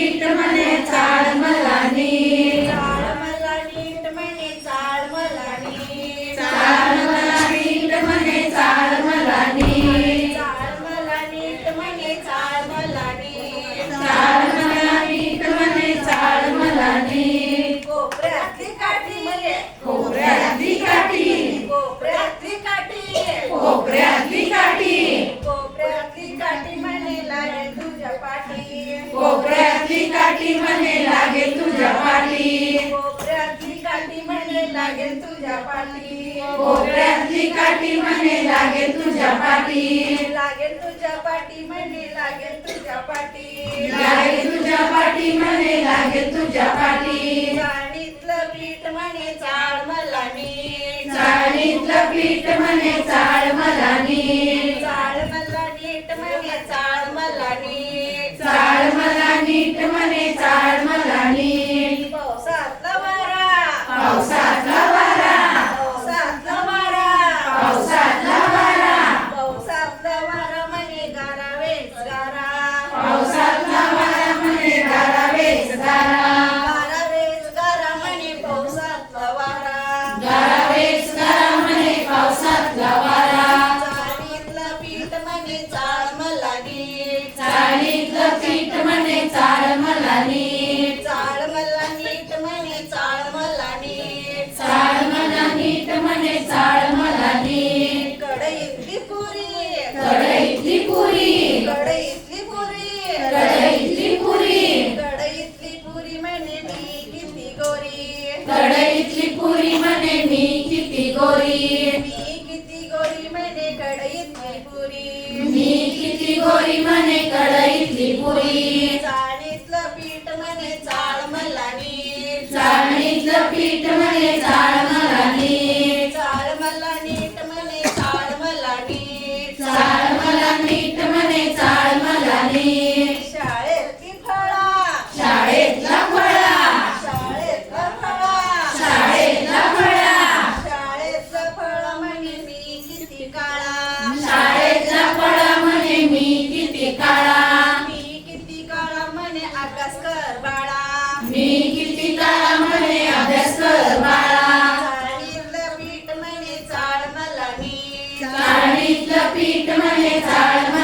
Cristo, लागेल तुझ्या पाठी. कोपऱ्यातली काठी म्हणे लागेल तुझ्या पाठी. लागेल तुझ्या पाठी म्हणे लागेल तुझ्या पाठी. लागेल तुझ्या पाठी म्हणे लागेल तुझ्या पाठी. चाळणीतलं पीठ म्हणे चाळ मला चाळणीतलं पीठ म्हणे चाळ मला मला नी चाळीतलं पीठ म्हणे चाळ मला कढईतली पुरी. चाळणीतलं पीठ म्हणे चाळ मला चाळणीतलं पीठ म्हणे चाळ मी किती म्हणे अभ्यास कर पीठ म्हणे चाळ मला मी पीठ म्हणे चाळ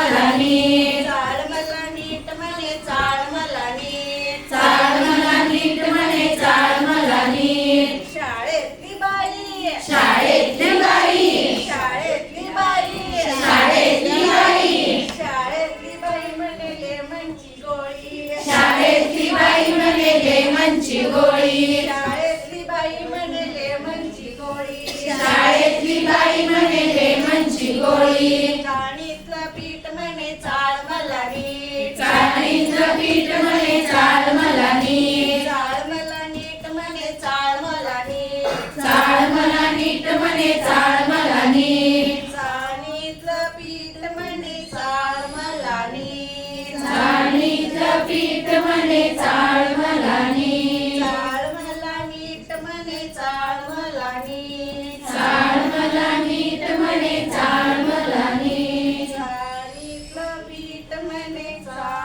मनची गोळी. शाळेतली बाई म्हणले मनची गोळी. गोळी. म्हणे पीठ म्हणे मला नीट. म्हणे चाळ मला नीट म्हणे चाळ मला नीट. नीट म्हणे चाळ मला नीट चाळ मला नीट म्हणे चाळ मला चाळ मला नीट म्हणे चाळ मला नीट चाळ नीट म्हणे चाळ